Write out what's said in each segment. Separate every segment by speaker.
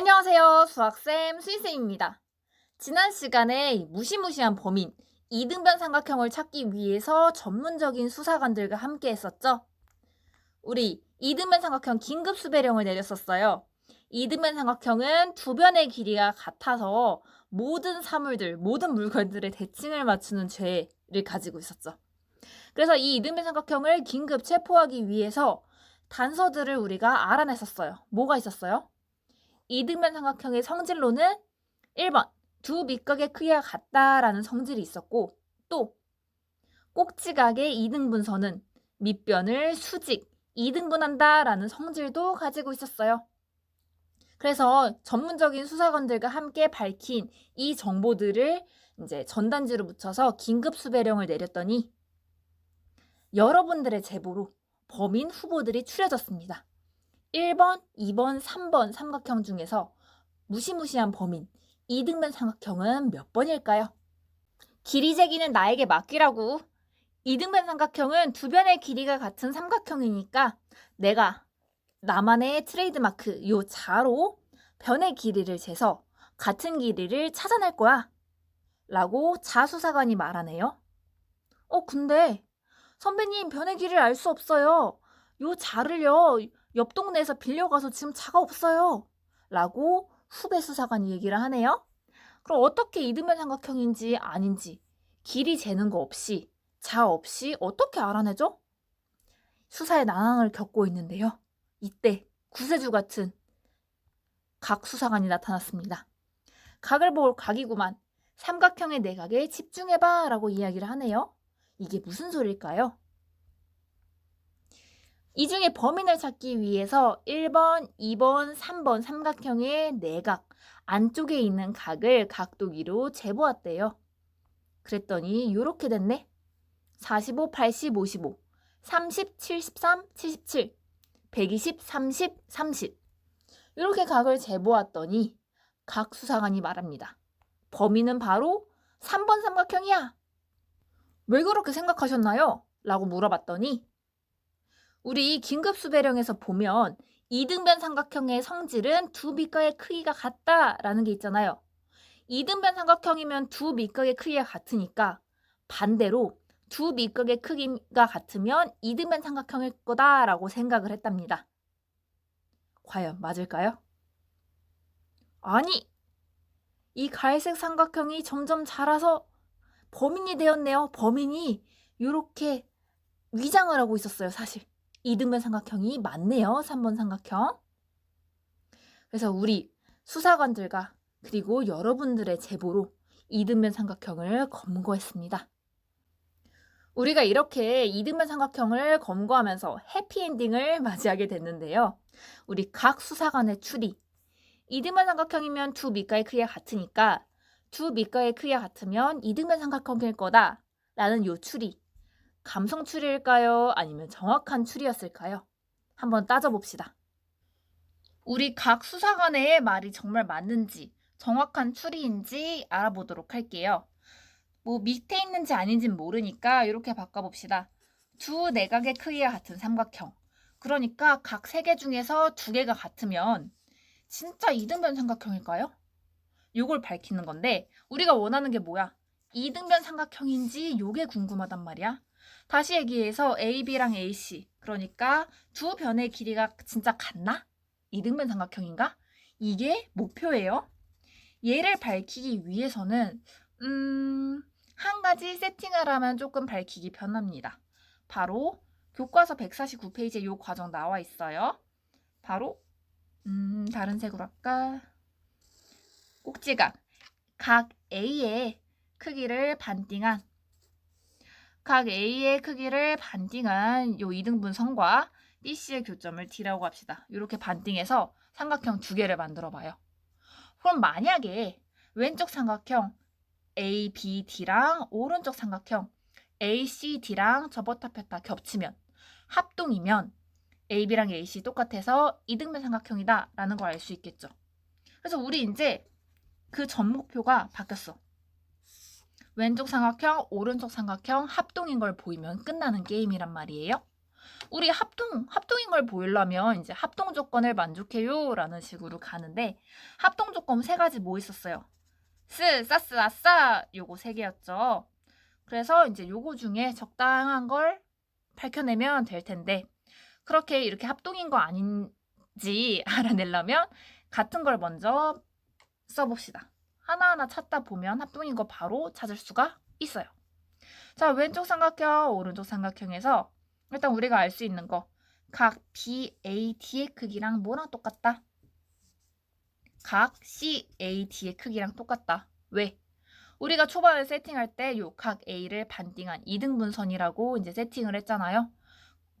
Speaker 1: 안녕하세요. 수학쌤 수희쌤입니다. 지난 시간에 이 무시무시한 범인, 이등변 삼각형을 찾기 위해서 전문적인 수사관들과 함께 했었죠. 우리 이등변 삼각형 긴급 수배령을 내렸었어요. 이등변 삼각형은 두 변의 길이가 같아서 모든 사물들, 모든 물건들의 대칭을 맞추는 죄를 가지고 있었죠. 그래서 이 이등변 삼각형을 긴급 체포하기 위해서 단서들을 우리가 알아냈었어요. 뭐가 있었어요? 이등변 삼각형의 성질로는 1번 두 밑각의 크기가 같다라는 성질이 있었고 또 꼭지각의 이등분선은 밑변을 수직, 이등분한다라는 성질도 가지고 있었어요. 그래서 전문적인 수사관들과 함께 밝힌 이 정보들을 이제 전단지로 묻혀서 긴급 수배령을 내렸더니 여러분들의 제보로 범인 후보들이 추려졌습니다. 1번, 2번, 3번 삼각형 중에서 무시무시한 범인, 이등변 삼각형은 몇 번일까요? 길이 재기는 나에게 맡기라고. 이등변 삼각형은 두 변의 길이가 같은 삼각형이니까 내가 나만의 트레이드마크 요 자로 변의 길이를 재서 같은 길이를 찾아낼 거야. 라고 자수사관이 말하네요. 어, 근데 선배님 변의 길이를 알 수 없어요. 요 자를요 옆 동네에서 빌려가서 지금 차가 없어요. 라고 후배 수사관이 얘기를 하네요. 그럼 어떻게 이등변 삼각형인지 아닌지 길이 재는 거 없이 자 없이 어떻게 알아내죠? 수사의 난항을 겪고 있는데요. 이때 구세주 같은 각 수사관이 나타났습니다. 각을 볼 각이구만. 삼각형의 내각에 집중해봐 라고 이야기를 하네요. 이게 무슨 소리일까요? 이 중에 범인을 찾기 위해서 1번, 2번, 3번 삼각형의 내각 안쪽에 있는 각을 각도기로 재보았대요. 그랬더니 이렇게 됐네. 45, 80, 55, 30, 73, 77, 120, 30, 30 이렇게 각을 재보았더니 각 수사관이 말합니다. 범인은 바로 3번 삼각형이야. 왜 그렇게 생각하셨나요? 라고 물어봤더니 우리 긴급수배령에서 보면 이등변 삼각형의 성질은 두 밑각의 크기가 같다라는 게 있잖아요. 이등변 삼각형이면 두 밑각의 크기가 같으니까 반대로 두 밑각의 크기가 같으면 이등변 삼각형일 거다라고 생각을 했답니다. 과연 맞을까요? 아니, 이 갈색 삼각형이 점점 자라서 범인이 되었네요. 범인이 이렇게 위장을 하고 있었어요, 사실. 이등변 삼각형이 맞네요. 3번 삼각형. 그래서 우리 수사관들과 그리고 여러분들의 제보로 이등변 삼각형을 검거했습니다. 우리가 이렇게 이등변 삼각형을 검거하면서 해피엔딩을 맞이하게 됐는데요. 우리 각 수사관의 추리. 이등변 삼각형이면 두 밑가의 크기가 같으니까 두 밑가의 크기가 같으면 이등변 삼각형일 거다. 라는 요 추리. 감성 추리일까요? 아니면 정확한 추리였을까요? 한번 따져봅시다. 우리 각 수사관의 말이 정말 맞는지 정확한 추리인지 알아보도록 할게요. 뭐 밑에 있는지 아닌지는 모르니까 이렇게 바꿔봅시다. 두 내각의 크기가 같은 삼각형. 그러니까 각 세 개 중에서 두 개가 같으면 진짜 이등변 삼각형일까요? 요걸 밝히는 건데 우리가 원하는 게 뭐야? 이등변 삼각형인지 요게 궁금하단 말이야. 다시 얘기해서 AB랑 AC 그러니까 두 변의 길이가 진짜 같나? 이등변 삼각형인가? 이게 목표예요. 얘를 밝히기 위해서는 음, 한 가지 세팅을 하면 조금 밝히기 편합니다. 바로 교과서 149페이지에 이 과정 나와 있어요. 바로 음, 다른 색으로 할까? 꼭지각 각 A의 크기를 반띵한 각 A의 크기를 반띵한 요 이등분 선과 BC의 교점을 D라고 합시다. 이렇게 반띵해서 삼각형 두 개를 만들어 봐요. 그럼 만약에 왼쪽 삼각형 ABD랑 오른쪽 삼각형 ACD랑 접었다 폈다 겹치면 합동이면 AB랑 AC 똑같아서 이등변 삼각형이다 라는 걸 알 수 있겠죠. 그래서 우리 이제 그 전 목표가 바뀌었어. 왼쪽 삼각형, 오른쪽 삼각형 합동인 걸 보이면 끝나는 게임이란 말이에요. 우리 합동, 합동인 걸 보이려면 이제 합동 조건을 만족해요 라는 식으로 가는데 합동 조건 세 가지 뭐 있었어요? 스, 사스, 아싸 요거 세 개였죠. 그래서 이제 요거 중에 적당한 걸 밝혀내면 될 텐데 그렇게 이렇게 합동인 거 아닌지 알아내려면 같은 걸 먼저 써봅시다. 하나하나 찾다 보면 합동인 거 바로 찾을 수가 있어요. 자, 왼쪽 삼각형, 오른쪽 삼각형에서 일단 우리가 알 수 있는 거. 각 BAD의 크기랑 뭐랑 똑같다? 각 CAD의 크기랑 똑같다. 왜? 우리가 초반에 세팅할 때 요 각 A를 반띵한 이등분선이라고 이제 세팅을 했잖아요.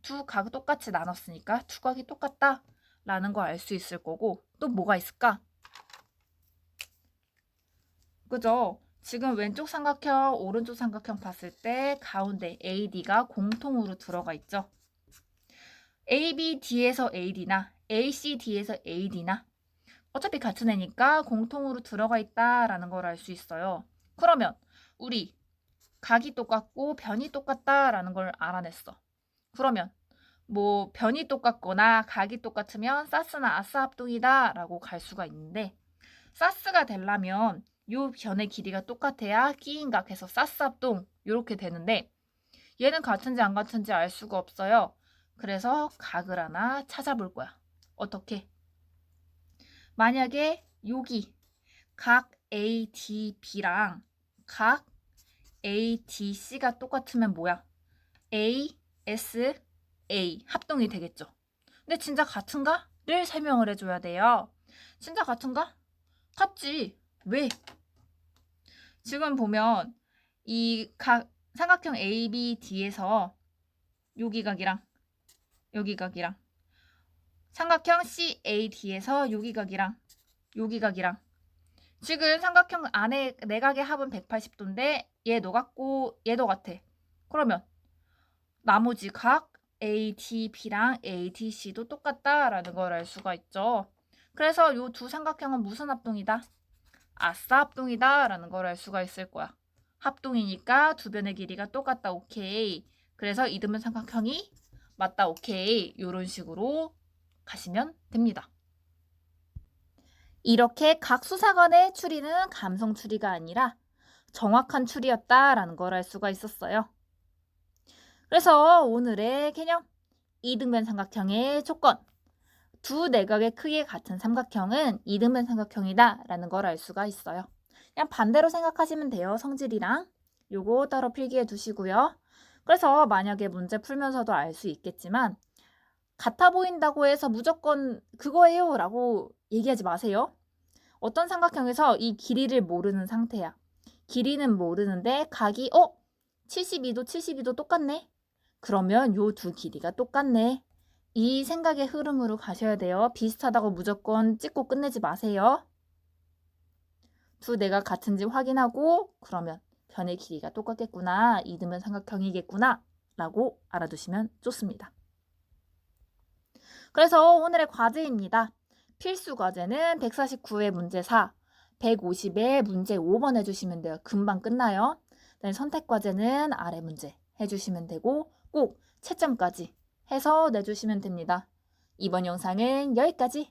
Speaker 1: 두 각 똑같이 나눴으니까 두 각이 똑같다 라는 거 알 수 있을 거고 또 뭐가 있을까? 그죠? 지금 왼쪽 삼각형, 오른쪽 삼각형 봤을 때 가운데 AD가 공통으로 들어가 있죠. ABD에서 AD나 ACD에서 AD나 어차피 같은 애니까 공통으로 들어가 있다라는 걸 알 수 있어요. 그러면 우리 각이 똑같고 변이 똑같다라는 걸 알아냈어. 그러면 뭐 변이 똑같거나 각이 똑같으면 사스나 아싸 합동이다라고 갈 수가 있는데 사스가 되려면 요 변의 길이가 똑같아야 끼인각 해서 사스 합동 이렇게 되는데 얘는 같은지 안 같은지 알 수가 없어요. 그래서 각을 하나 찾아볼 거야. 어떻게? 만약에 여기 각 ADB랑 각 ADC가 똑같으면 뭐야? A, S, A 합동이 되겠죠. 근데 진짜 같은가?를 설명을 해줘야 돼요. 진짜 같은가? 같지. 왜? 지금 보면 이 각 삼각형 ABD에서 여기 각이랑 여기 각이랑 삼각형 CAD에서 여기 각이랑 여기 각이랑 지금 삼각형 안에 내각의 합은 180도인데 얘 녹았고 얘도 같아. 그러면 나머지 각 ADB랑 ADC도 똑같다라는 걸 알 수가 있죠. 그래서 이 두 삼각형은 무슨 합동이다? 아싸 합동이다 라는 걸 알 수가 있을 거야. 합동이니까 두 변의 길이가 똑같다. 오케이. 그래서 이등변 삼각형이 맞다. 오케이. 이런 식으로 가시면 됩니다. 이렇게 각 수사관의 추리는 감성 추리가 아니라 정확한 추리였다라는 걸 알 수가 있었어요. 그래서 오늘의 개념 이등변 삼각형의 조건 두 내각의 크기 같은 삼각형은 이등변 삼각형이다 라는 걸 알 수가 있어요. 그냥 반대로 생각하시면 돼요. 성질이랑 요거 따로 필기해 두시고요. 그래서 만약에 문제 풀면서도 알 수 있겠지만 같아 보인다고 해서 무조건 그거예요 라고 얘기하지 마세요. 어떤 삼각형에서 이 길이를 모르는 상태야. 길이는 모르는데 각이 어? 72도 72도 똑같네? 그러면 요 두 길이가 똑같네. 이 생각의 흐름으로 가셔야 돼요. 비슷하다고 무조건 찍고 끝내지 마세요. 두 내가 같은지 확인하고 그러면 변의 길이가 똑같겠구나. 이등변 삼각형이겠구나. 라고 알아두시면 좋습니다. 그래서 오늘의 과제입니다. 필수 과제는 149의 문제 4, 150의 문제 5번 해주시면 돼요. 금방 끝나요. 선택 과제는 아래 문제 해주시면 되고 꼭 채점까지 해서 내주시면 됩니다. 이번 영상은 여기까지.